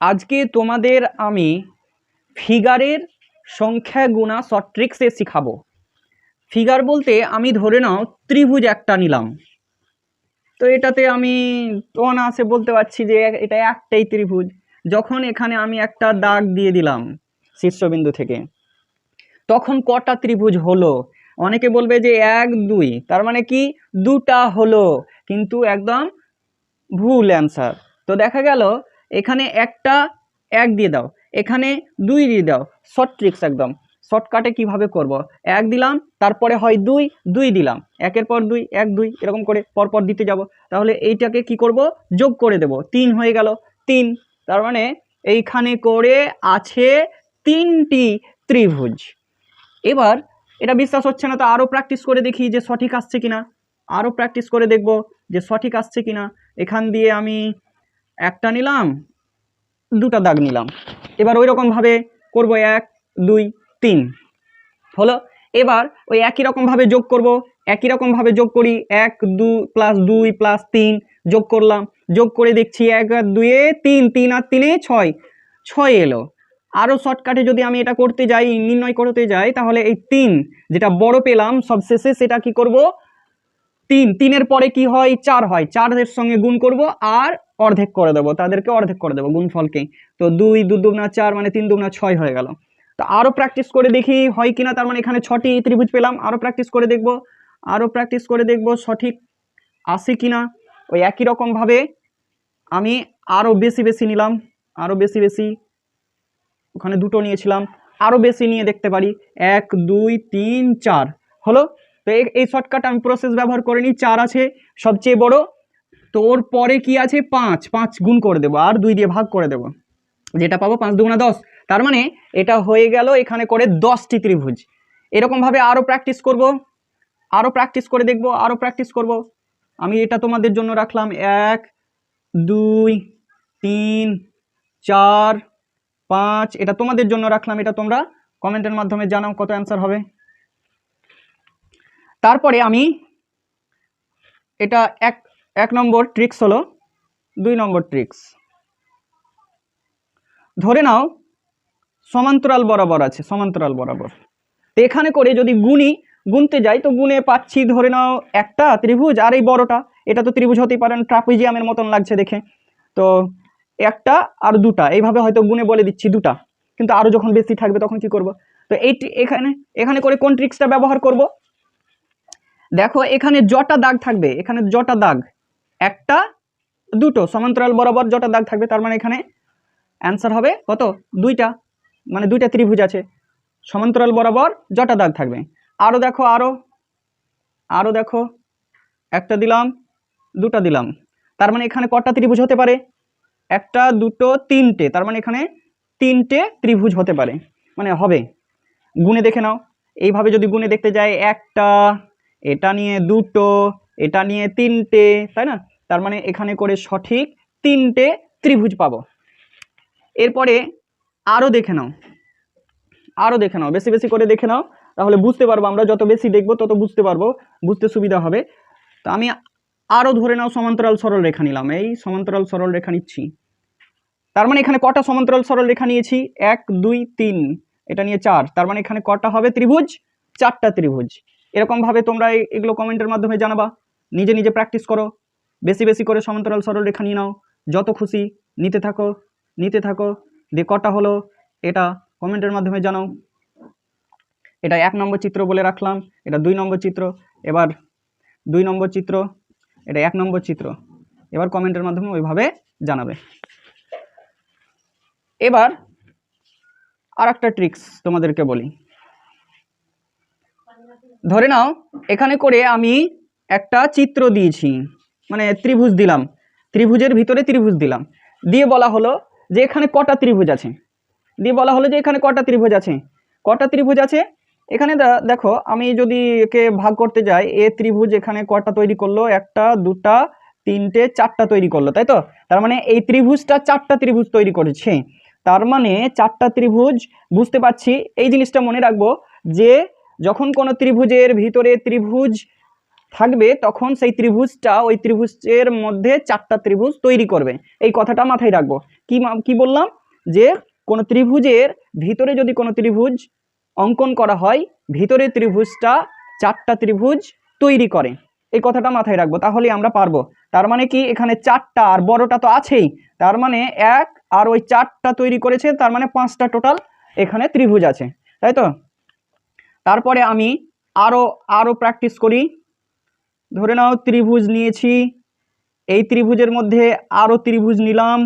আজকে তোমাদের আমি ফিগারের সংখ্যা গুণা শর্ট ট্রিক্সে শিখাবো। ফিগার বলতে আমি ধরে নাও ত্রিভুজ একটা নিলাম। তো এটাতে আমি অনায়াসে বলতে পারছি যে এটা একটাই ত্রিভুজ। যখন এখানে আমি একটা দাগ দিয়ে দিলাম শীর্ষবিন্দু থেকে, তখন কটা ত্রিভুজ হলো? অনেকে বলবে যে এক, দুই, তার মানে কি? দুটা হলো। কিন্তু একদম ভুল অ্যান্সার। তো দেখা গেল এখানে একটা এক দিয়ে দাও, এখানে দুই দিয়ে দাও শর্ট ট্রিক্স একদম। শর্টকাটে কীভাবে করব? এক দিলাম, তারপরে হয় দুই দুই দিলাম। একের পর দুই, এক, দুই, এরকম করে পরপর দিতে যাব। তাহলে এইটাকে কি করব? যোগ করে দেব। তিন হয়ে গেল, তিন। তার মানে এইখানে করে আছে তিনটি ত্রিভুজ। এবার এটা বিশ্বাস হচ্ছে না, তো আরও প্র্যাকটিস করে দেখি যে সঠিক আসছে কিনা। আরও প্র্যাকটিস করে দেখব যে সঠিক আসছে কিনা। এখান দিয়ে আমি একটা নিলাম, দুটা দাগ নিলাম। এবার ওই রকমভাবে করব এক, দুই, তিন। হলো? এবার ওই একই রকমভাবে যোগ করব, একই রকমভাবে যোগ করি, এক, দু প্লাস দুই প্লাস তিন, যোগ করলাম। যোগ করে দেখছি এক আর দুয়ে তিন তিন আর তিনে ছয়। ছয় এলো। আরও শর্টকাটে যদি আমি এটা করতে যাই, নির্ণয় করতে যাই, তাহলে এই তিন, যেটা বড় পেলাম, সবশেষে সেটা কি করব? তিন, তিনের পরে কি হয়? চার হয়। চারের সঙ্গে গুণ করব আর অর্ধেক করে দেবো। তাদেরকে অর্ধেক করে দেবো গুণফলকে। তো দুই দু দুগুণা চার মানে তিন দুগুণা ছয় হয়ে গেল। তো আরও প্র্যাকটিস করে দেখি হয় কিনা, তার মানে এখানে ছটি ত্রিভুজ পেলাম। আরও প্র্যাকটিস করে দেখব। আরও প্র্যাকটিস করে দেখব সঠিক আসে কিনা। ওই একই রকমভাবে আমি আরও বেশি বেশি নিলাম। আরও বেশি বেশি। ওখানে দুটো নিয়েছিলাম। আরও বেশি নিয়ে দেখতে পারি। এক, দুই, তিন, চার। হলো তো এই- এই শর্টকাট আমি প্রসেস ব্যবহার করে নিই, চার আছে সবচেয়ে বড়। তো ওর পরে কি আছে? পাঁচ। পাঁচ গুণ করে দেবো, আর দুই দিয়ে ভাগ করে দেবো। যেটা পাবো পাঁচ দুগুণা দশ। তার মানে এটা হয়ে গেল এখানে করে দশটি ত্রিভুজ। এরকমভাবে আরও প্র্যাকটিস করব আরও প্র্যাকটিস করে দেখব আরও প্র্যাকটিস করব। আমি এটা তোমাদের জন্য রাখলাম, এক, দুই, তিন, চার, পাঁচ। এটা তোমাদের জন্য রাখলাম, এটা তোমরা কমেন্টের মাধ্যমে জানাও কত অ্যান্সার হবে। তারপরে আমি এটা এক এক নম্বর ট্রিক্স হলো, দুই নম্বর ট্রিক্স ধরে নাও, সমান্তরাল বরাবর আছে, সমান্তরাল বরাবর। তো এখানে করে যদি গুণি, গুনতে যাই, তো গুনে পাচ্ছি ধরে নাও একটা ত্রিভুজ আর এই বড়টা। এটা তো ত্রিভুজ হতেই পারেন ট্রাপিজিয়ামের মতন লাগছে দেখে। তো একটা আর দুটা, এইভাবে হয়তো গুনে বলে দিচ্ছি দুটা। কিন্তু আরও যখন বেশি থাকবে তখন কি করব? তো এই ট্রি- এখানে এখানে করে কোন ট্রিক্সটা ব্যবহার করব? দেখো এখানে জটা দাগ থাকবে, এখানে জটা দাগ। একটা, দুটো, সমান্তরাল বরাবর জটা দাগ থাকবে, তার মানে এখানে অ্যান্সার হবে কত? দুইটা মানে দুইটা ত্রিভুজ আছে। সমান্তরাল বরাবর জটা দাগ থাকবে। আরও দেখো আরও আরও দেখো, একটা দিলাম, দুটা দিলাম। তার মানে এখানে কটা ত্রিভুজ হতে পারে? একটা, দুটো, তিনটে, তার মানে এখানে তিনটে ত্রিভুজ হতে পারে। মানে হবে। গুণে দেখে নাও। এইভাবে যদি গুণে দেখতে যাই একটা এটা নিয়ে দুটো, এটা নিয়ে তিনটে, তাই না? তার মানে এখানে করে সঠিক তিনটে ত্রিভুজ পাবো। এরপরে আরও দেখে নাও। আরও দেখে নাও, বেশি বেশি করে দেখে নাও, তাহলে বুঝতে পারব আমরা যত বেশি দেখব তত বুঝতে পারব, বুঝতে সুবিধা হবে। তো আমি আরও ধরে নাও সমান্তরাল সরল রেখা নিলাম, এই সমান্তরাল সরল রেখা নিচ্ছি। তার মানে এখানে কটা সমান্তরাল সরল রেখা নিয়েছি? এক, দুই, তিন, এটা নিয়ে চার। তার মানে এখানে কটা হবে? ত্রিভুজ? চারটা ত্রিভুজ। এরকমভাবে তোমরা এগুলো কমেন্টের মাধ্যমে জানাবা। নিজে নিজে প্র্যাকটিস করো। বেশি বেশি করে সমান্তরাল সরল রেখা নিয়ে নাও। যত খুশি নিতে থাকো নিতে থাকো। দিয়ে কটা হলো, এটা কমেন্টের মাধ্যমে জানাও। এটা এক নম্বর চিত্র বলে রাখলাম, এটা দুই নম্বর চিত্র। এবার দুই নম্বর চিত্র, এটা এক নম্বর চিত্র। এবার কমেন্টের মাধ্যমে ওইভাবে জানাবে। এবার আর একটা ট্রিক্স তোমাদেরকে বলি। ধরে নাও, এখানে করে আমি একটা চিত্র দিয়েছি মানে ত্রিভুজ দিলাম। ত্রিভুজের ভিতরে ত্রিভুজ দিলাম। দিয়ে বলা হলো যে এখানে কটা ত্রিভুজ আছে। দিয়ে বলা হলো যে এখানে কটা ত্রিভুজ আছে। কটা ত্রিভুজ আছে? এখানে দেখো, আমি যদি একে ভাগ করতে যাই, এ ত্রিভুজ এখানে কটা তৈরি করল? একটা, দুটা, তিনটে, চারটা তৈরি করল, তাই তো? তার মানে এই ত্রিভুজটা চারটা ত্রিভুজ তৈরি করেছে। তার মানে চারটা ত্রিভুজ, বুঝতে পারছি, এই জিনিসটা মনে রাখব যে যখন কোনো ত্রিভুজের ভিতরে ত্রিভুজ থাকবে, তখন সেই ত্রিভুজটা ওই ত্রিভুজের মধ্যে চারটা ত্রিভুজ তৈরি করবে। এই কথাটা মাথায় রাখব। কি কি বললাম? যে কোনো ত্রিভুজের ভিতরে যদি কোনো ত্রিভুজ অঙ্কন করা হয়, ভিতরে ত্রিভুজটা চারটা ত্রিভুজ তৈরি করে। এই কথাটা মাথায় রাখব তাহলে আমরা পারব। তার মানে কি, এখানে চারটা আর বড়টা তো আছেই। তার মানে এক আর ওই চারটা তৈরি করেছে, তার মানে পাঁচটা টোটাল এখানে ত্রিভুজ আছে। তাই তো? তারপরে আমি আরও আরও প্র্যাকটিস করি। ধরে নাও ত্রিভুজ নিয়েছি। এই ত্রিভুজের মধ্যে আরও ত্রিভুজ নিলাম।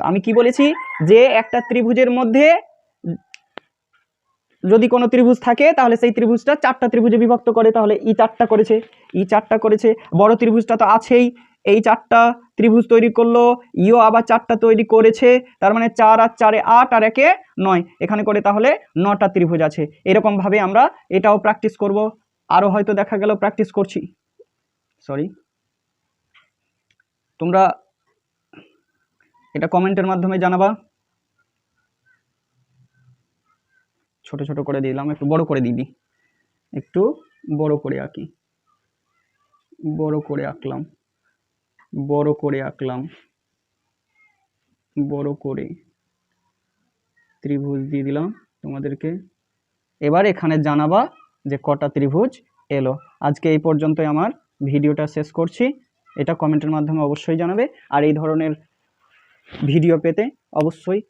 আমি কি বলেছি? যে একটা ত্রিভুজের মধ্যে যদি কোনো ত্রিভুজ থাকে, তাহলে সেই ত্রিভুজটা চারটা ত্রিভুজে বিভক্ত করে, তাহলে ই চারটা করেছে, ই চারটা করেছে, বড় ত্রিভুজটা তো আছেই, এই চারটা ত্রিভুজ তৈরি করল, ইও আবার চারটা তৈরি করেছে, তার মানে চার আর চারে আট আর একে নয়। এখানে করে তাহলে নটা ত্রিভুজ আছে। এরকমভাবে আমরা এটাও প্র্যাকটিস করব। আরও হয়তো দেখা গেল প্র্যাকটিস করছি। সরি তোমরা এটা কমেন্টের মাধ্যমে জানাবা। ছোট ছোট করে দিলাম, একটু বড় করে দিবি। একটু বড় করে আঁকি। বড় করে আঁকলাম। বড় করে আঁকলাম। বড় করে ত্রিভুজ দিয়ে দিলাম তোমাদেরকে। এবার এখানে জানাবা যে কটা ত্রিভুজ এলো। আজকে এই পর্যন্তই আমার ভিডিওটা শেষ করছি। এটা কমেন্টের মাধ্যমে অবশ্যই জানাবে। আর এই ধরনের ভিডিও পেতে অবশ্যই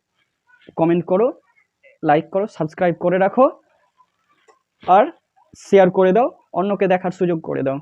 কমেন্ট করো লাইক করো সাবস্ক্রাইব করে রাখো। আর শেয়ার করে দাও, অন্যকে দেখার সুযোগ করে দাও।